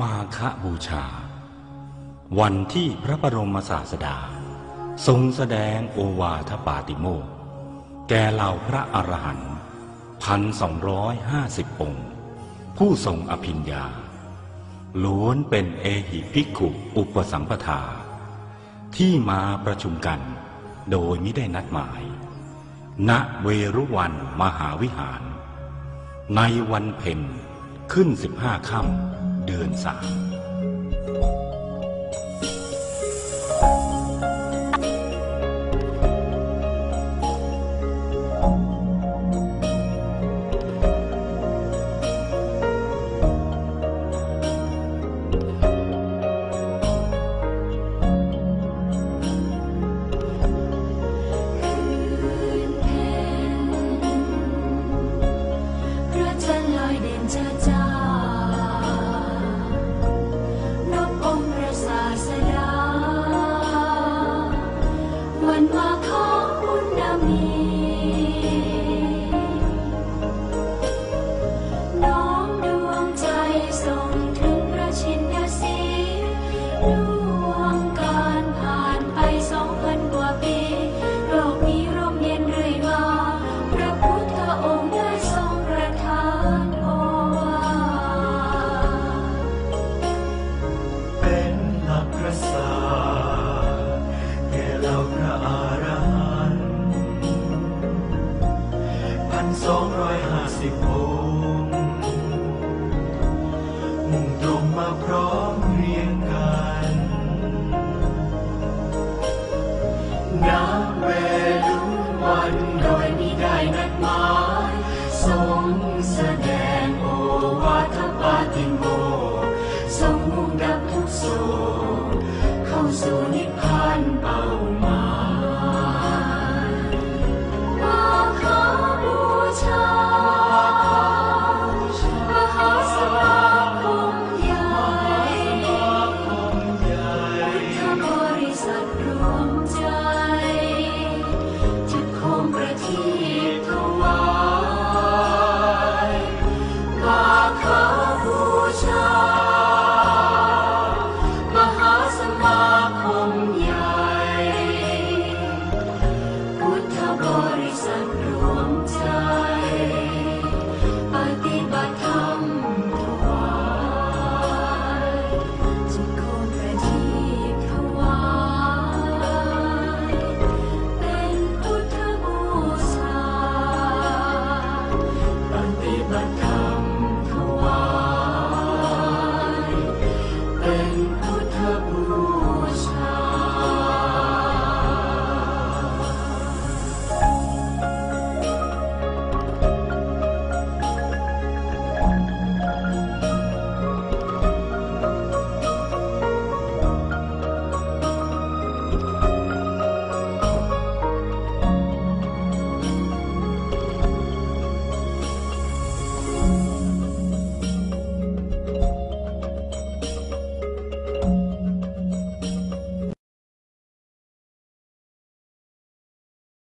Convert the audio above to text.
มาคบูชา วันที่พระบรมศาสดา ทรงแสดงโอวาทปาติโมกข์แก่เหล่าพระอรหันต์พันสองร้อยห้าสิบองค์ ผู้ทรงอภิญญา ล้วนเป็นเอหิภิกขุอุปสัมปทา ที่มาประชุมกันโดยมิได้นัดหมาย ณเวรุวันมหาวิหาร ในวันเพ็ญขึ้นสิบห้าค่ำ ดือนสาม พันสองร้อยห้าสิบองค์มุ่งตรงมาพร้อมเรียงกันน้